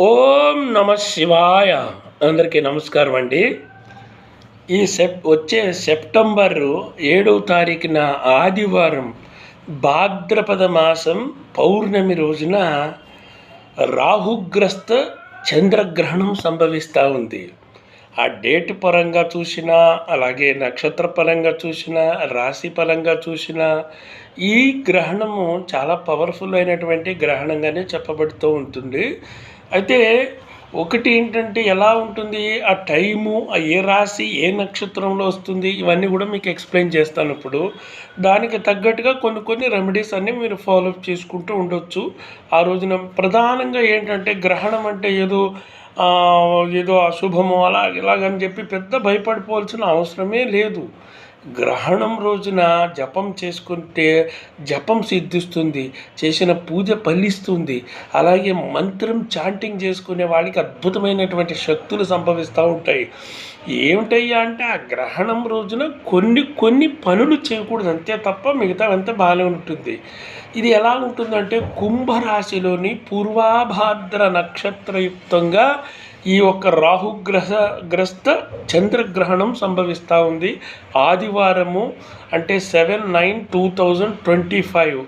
ఓం నమ శివాయ. అందరికీ నమస్కారం అండి. ఈ సెప్ వచ్చే సెప్టెంబరు ఏడవ తారీఖున ఆదివారం భాద్రపద మాసం పౌర్ణమి రోజున రాహుగ్రస్త చంద్రగ్రహణం సంభవిస్తూ ఉంది. ఆ డేట్ పరంగా చూసినా అలాగే నక్షత్ర పరంగా చూసినా రాశి పరంగా చూసినా ఈ గ్రహణము చాలా పవర్ఫుల్ అయినటువంటి గ్రహణంగానే చెప్పబడుతూ ఉంటుంది. అయితే ఒకటి ఏంటంటే ఎలా ఉంటుంది? ఆ టైము ఆ ఏ రాశి ఏ నక్షత్రంలో వస్తుంది? ఇవన్నీ కూడా మీకు ఎక్స్ప్లెయిన్ చేస్తాను ఇప్పుడు. దానికి తగ్గట్టుగా కొన్ని కొన్ని రెమెడీస్ అన్నీ మీరు ఫాలో చేసుకుంటూ ఉండొచ్చు. ఆ రోజున ప్రధానంగా ఏంటంటే గ్రహణం అంటే ఏదో ఏదో అశుభము అలా ఇలాగని చెప్పి పెద్ద భయపడిపోవాల్సిన అవసరమే లేదు. గ్రహణం రోజున జపం చేసుకుంటే జపం సిద్ధిస్తుంది చేసిన పూజ ఫలిస్తుంది. అలాగే మంత్రం చాంటింగ్ చేసుకునే వాళ్ళకి అద్భుతమైనటువంటి శక్తులు సంభవిస్తూ ఉంటాయి. ఏమిటయ్యా అంటే ఆ గ్రహణం రోజున కొన్ని కొన్ని పనులు చేయకూడదు. అంతే తప్ప మిగతా అంతా బాగానే ఉంటుంది. ఇది ఎలా ఉంటుందంటే కుంభరాశిలోని పూర్వాభాద్ర నక్షత్రయుక్తంగా ఈ యొక్క రాహుగ్రహ గ్రస్త చంద్రగ్రహణం సంభవిస్తూ ఉంది. ఆదివారము అంటే seven nine two thousand twenty five.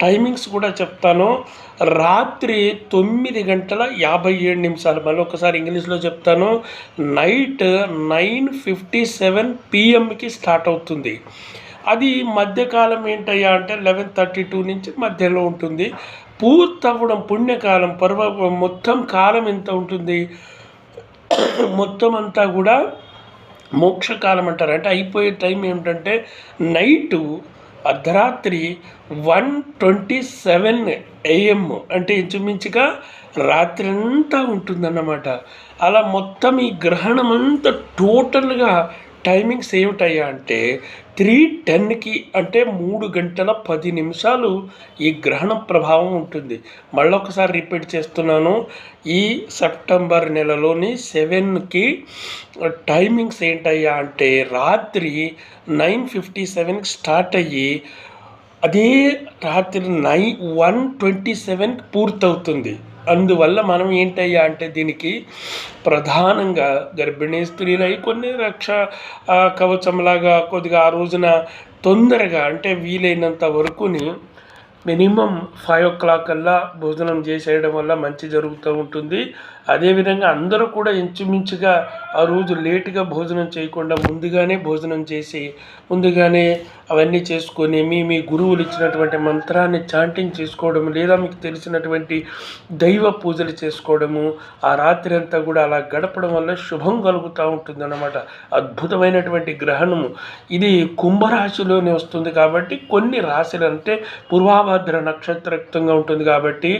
Timings కూడా చెప్తాను. రాత్రి తొమ్మిది గంటల యాభై ఏడు నిమిషాలు. మళ్ళీ ఒకసారి ఇంగ్లీష్లో చెప్తాను. నైట్ నైన్ ఫిఫ్టీ సెవెన్ పిఎంకి స్టార్ట్ అవుతుంది. అది మధ్యకాలం ఏంటయ్యా అంటే లెవెన్ థర్టీ టూ నుంచి మధ్యలో ఉంటుంది. పూర్తవ్వడం పుణ్యకాలం పర్వ మొత్తం కాలం ఎంత ఉంటుంది? మొత్తం అంతా కూడా మోక్షకాలం అంటారు. అంటే అయిపోయే టైం ఏమిటంటే నైటు అర్ధరాత్రి వన్ ట్వంటీ సెవెన్ ఏఎం అంటే ఇంచుమించుగా రాత్రి అంతా ఉంటుందన్నమాట. అలా మొత్తం ఈ గ్రహణం అంతా టోటల్గా టైమింగ్స్ ఏమిటయ్యా అంటే త్రీ టెన్కి అంటే మూడు గంటల పది నిమిషాలు ఈ గ్రహణం ప్రభావం ఉంటుంది. మళ్ళొకసారి రిపీట్ చేస్తున్నాను. ఈ సెప్టెంబర్ నెలలోని సెవెన్కి టైమింగ్స్ ఏంటయ్యా అంటే రాత్రి నైన్ ఫిఫ్టీ సెవెన్కి స్టార్ట్ అయ్యి అదే రాత్రి నైన్ వన్ ట్వంటీ సెవెన్ పూర్తవుతుంది. అందువల్ల మనం ఏంటయ్యా అంటే దీనికి ప్రధానంగా గర్భిణీ స్త్రీలై కొన్ని రక్ష కవచంలాగా కొద్దిగా ఆ రోజున తొందరగా అంటే వీలైనంత వరకుని మినిమం ఫైవ్ ఓ క్లాక్ కల్లా భోజనం చేసేయడం వల్ల మంచి జరుగుతూ ఉంటుంది. అదేవిధంగా అందరూ కూడా ఇంచుమించుగా ఆ రోజు లేటుగా భోజనం చేయకుండా ముందుగానే భోజనం చేసి ముందుగానే అవన్నీ చేసుకొని మీ మీ గురువులు ఇచ్చినటువంటి మంత్రాన్ని చాంటింగ్ చేసుకోవడము లేదా మీకు తెలిసినటువంటి దైవ పూజలు చేసుకోవడము ఆ రాత్రి అంతా కూడా అలా గడపడం వల్ల శుభం కలుగుతూ ఉంటుంది అన్నమాట అద్భుతమైనటువంటి గ్రహణము. ఇది కుంభరాశిలోనే వస్తుంది కాబట్టి కొన్ని రాశులు అంటే పూర్వాభద్ర నక్షత్రయుక్తంగా ఉంటుంది కాబట్టి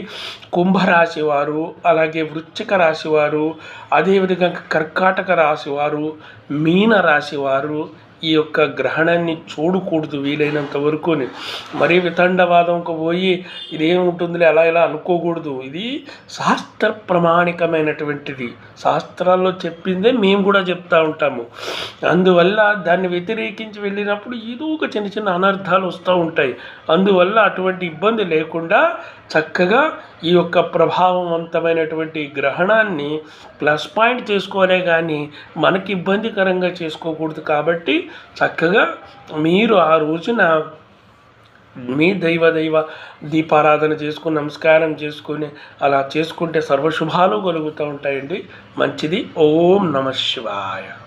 కుంభరాశి వారు అలాగే వృశ్చిక రాశి వారు అదేవిధంగా కర్కాటక రాశి వారు మీన రాశి వారు ఈ యొక్క గ్రహణాన్ని చూడకూడదు వీలైనంత వరకుని. మరీ వితండవాదంకు పోయి ఇదేముంటుందిలే అలా ఇలా అనుకోకూడదు. ఇది శాస్త్ర ప్రమాణికమైనటువంటిది. శాస్త్రాల్లో చెప్పిందే మేము కూడా చెప్తా ఉంటాము. అందువల్ల దాన్ని వ్యతిరేకించి వెళ్ళినప్పుడు ఏదో ఒక చిన్న చిన్న అనర్థాలు వస్తూ ఉంటాయి. అందువల్ల అటువంటి ఇబ్బంది లేకుండా చక్కగా ఈ యొక్క ప్రభావవంతమైనటువంటి గ్రహణాన్ని ప్లస్ పాయింట్ చేసుకోలే కానీ మనకి ఇబ్బందికరంగా చేసుకోకూడదు కాబట్టి చక్కగా మీరు ఆ రోజున మీ దైవ దైవ దీపారాధన చేసుకుని నమస్కారం చేసుకుని అలా చేసుకుంటే సర్వశుభాలు కలుగుతూ ఉంటాయండి. మంచిది. ఓం నమ శివాయ.